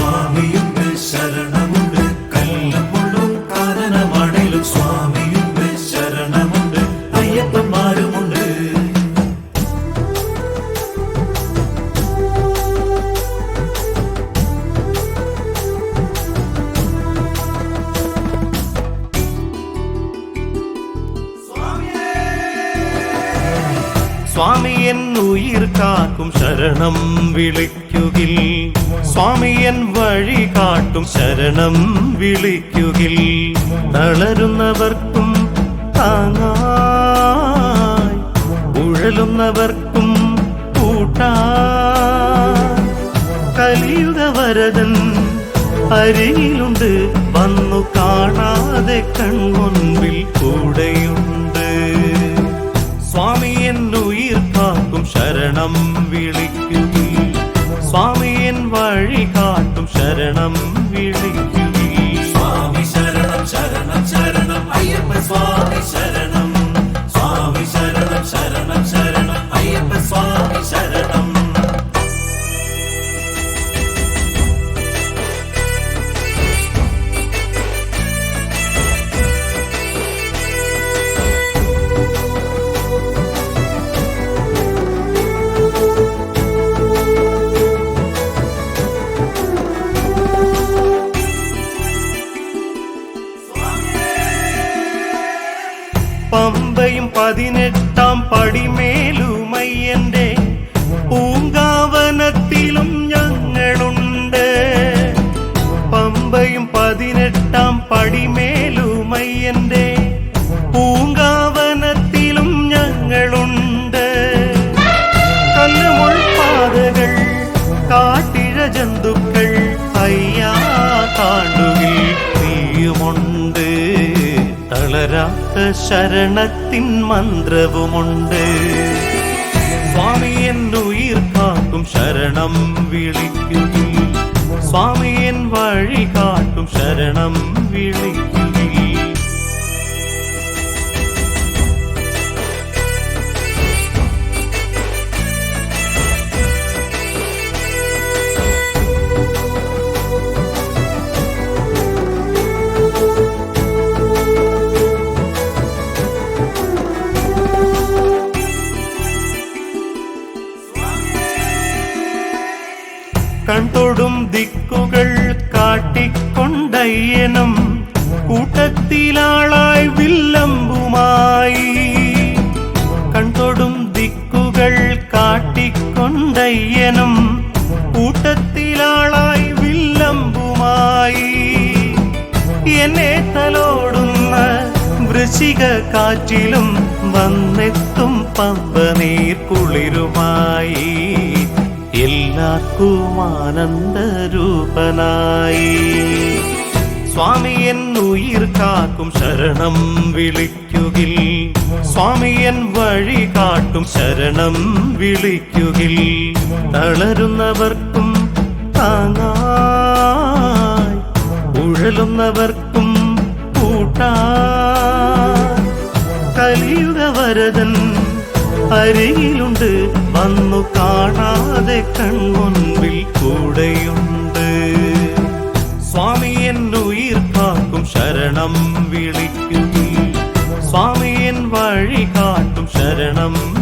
സ്വാമി. സ്വാമി N ഉയിർ കാക്കും ശരണം വിളിക്കുകിൽ. സ്വാമി N വഴി കാട്ടും ശരണം വിളിക്കുകിൽ. തളരുന്നവർക്കും താങ്ങായി. ഉഴലുന്നവർക്കും കൂട്ടാ കലിയുഗ വരതൻ അരിയിലുണ്ട് വന്നു കാണാതെ കൺമുൻപിൽ കൂടെയുണ്ട്. ശരണം സ്വാമിയൻ സ്വാമി വഴി കാട്ടും ശരണം വിളിക്കുകി സ്വാമി ശരണം ശരണം ശരണം അയ്യപ്പ സ്വാമി ശരണം. പമ്പയും പതിനെട്ടാം പടിമേലുമയ്യന്റെ പൂങ്കാവനത്തിലും തളരാത്ത ശരണത്തിൻ മന്ത്രവുമുണ്ട്. സ്വാമി എന്നുയിർ കാക്കും ശരണം വിളിക്കും സ്വാമി എൻ വഴി കാട്ടും ശരണം വിളിക്കുകി കൺതൊടും ദിക്കുകൾ കാട്ടിക്കൊണ്ടയ്യനം കൂട്ടത്തിലാളായി വില്ലമ്പുമായി കൺതൊടും ദിക്കുകൾ കാട്ടിക്കൊണ്ടയ്യനം കൂട്ടത്തിലാളായി വില്ലമ്പുമായി എന്നെ തലോടുന്ന വൃശ്ചിക കാറ്റിലും വന്നെത്തും പമ്പ നീർക്കുളിരുമായി എല്ലാവർക്കും ആനന്ദരൂപനായി സ്വാമി എന്നുയിർ കാക്കും ശരണം വിളിക്കുകിൽ. സ്വാമി എൻ വഴി കാട്ടും ശരണം വിളിക്കുകിൽ. തളരുന്നവർക്കും താങ്ങായി. ഉഴലുന്നവർക്കും കൂട്ടാ കലിയുഗ വരദൻ അരികിലുണ്ട് വന്നു കാണാതെ കൺമുൻപിൽ കൂടെയുണ്ട്. സ്വാമി എന്നുയിർ കാക്കും ശരണം വിളിക്കുന്നു. സ്വാമി എൻ വഴി കാട്ടും ശരണം